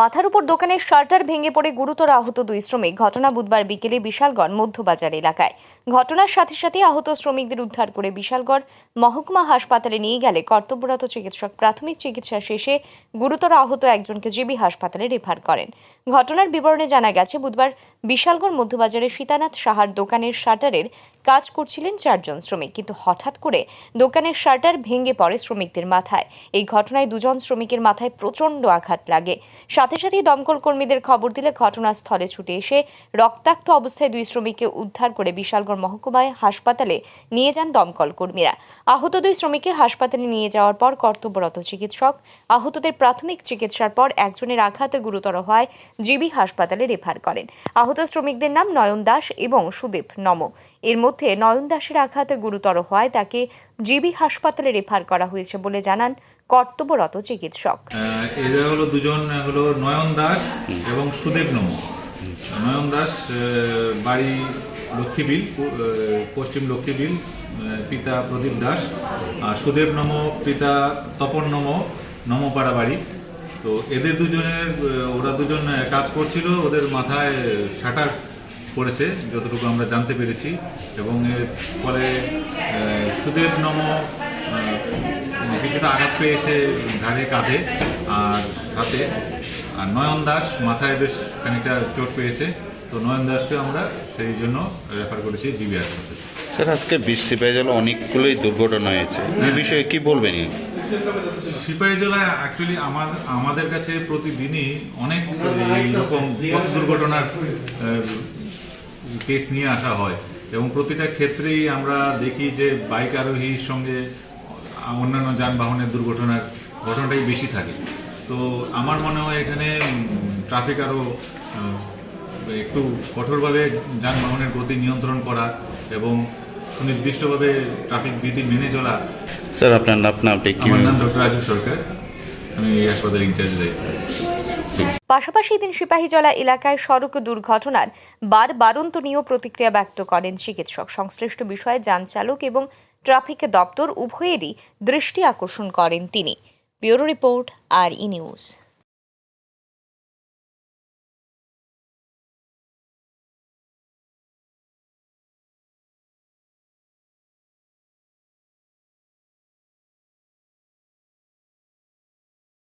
মাথার উপর দোকানের শার্টার ভেঙে পড়ে গুরুতর আহত দুই শ্রমিক। ঘটনা বুধবার বিকেলে বিশালগড় মধ্যবাজার এলাকায়। ঘটনার সাথে সাথে আহত শ্রমিকদের উদ্ধার করে বিশালগড় মহকুমা হাসপাতালে নিয়ে গেলে কর্তব্যরত চিকিৎসক প্রাথমিক চিকিৎসা শেষে গুরুতর আহত একজনকে জিবি হাসপাতালে রেফার করেন। ঘটনার বিবরণে জানা গেছে, বুধবার বিশালগড় মধ্যবাজারে সীতানাথ সাহার দোকানের শাটারের কাজ করছিলেন চারজন শ্রমিক। কিন্তু হঠাৎ করে দোকানের শাটার ভেঙে পড়ে শ্রমিকদের মাথায়। এই ঘটনায় দুজন শ্রমিকের মাথায় প্রচণ্ড আঘাত লাগে। সাথে সাথেই দমকল কর্মীদের খবর দিলে ঘটনাস্থলে ছুটে এসে রক্তাক্ত অবস্থায় দুই শ্রমিককে উদ্ধার করে বিশালগড় মহকুমায় হাসপাতালে নিয়ে যান দমকল কর্মীরা। আহত দুই শ্রমিককে হাসপাতালে নিয়ে যাওয়ার পর কর্তব্যরত চিকিৎসক, আহতদের প্রাথমিক চিকিৎসার পর একজনের আঘাতে গুরুতর হয় জিবি হাসপাতালে রেফার করেন। আহত শ্রমিকদের নাম নয়ন দাস এবং সুদীপ নম। এর মধ্যে নয়ন দাসের আঘাতে গুরুতর হওয়ায় তাকে জিবি হাসপাতালে রেফার করা হয়েছে বলে জানান কর্তব্যরত চিকিৎসক। এরা হলো দুজন, হলো নয়ন দাস এবং সুদেব নম। নয়ন দাস বাড়ি লক্ষ্মীবিল পশ্চিম লক্ষ্মীবিল পিতা প্রদীপ দাস আর সুদেব নম, পিতা তপন নম, নমপাড়া বাড়ি। তো এদের দুজনের ওরা দুজন কাজ করছিল, ওদের মাথায় শাটার পড়েছে যতটুকু আমরা জানতে পেরেছি এবং এর ফলে সুদেব নম কিছুটা আঘাত পেয়েছে ঘাড়ে কাঁধে আর হাতে। আর নয়ন দাস মাথায় বেশ খানিকটা চোট পেয়েছে তো নয়ন দাসকে আমরা সেই জন্য রেফার করেছি জিবি হাসপাতালে স্যার আজকে বিশ পেয়ে জেলা অনেকগুলোই দুর্ঘটনা হয়েছে। এই বিষয়ে কি বলবেন? সিপাহী জেলায় অ্যাকচুয়ালি আমাদের আমাদের কাছে প্রতিদিনই অনেক এইরকম পথ দুর্ঘটনার কেস নিয়ে আসা হয়। এবং প্রতিটা ক্ষেত্রেই আমরা দেখি যে বাইক আরোহীর সঙ্গে অন্যান্য যানবাহনের দুর্ঘটনার ঘটনাটাই বেশি থাকে। তো আমার মনে হয় এখানে ট্রাফিক আরও একটু কঠোরভাবে যানবাহনের গতি নিয়ন্ত্রণ করা এবং সুনির্দিষ্টভাবে ট্রাফিক বিধি মেনে চলা। স্যার আপনার নাম আমার নাম ডক্টর রাজু সরকার। আমি এই হাসপাতালের ইনচার্জ দায়িত্ব। পাশাপাশি দিন সিপাহীজলা এলাকায় সড়ক দুর্ঘটনার বার বারন্তনীয় প্রতিক্রিয়া ব্যক্ত করেন চিকিৎসক। সংশ্লিষ্ট বিষয়ে যান চালক এবং ট্রাফিক দপ্তর উভয়েরই দৃষ্টি আকর্ষণ করেন তিনি। ব্যুরো রিপোর্ট, আর ই নিউজ।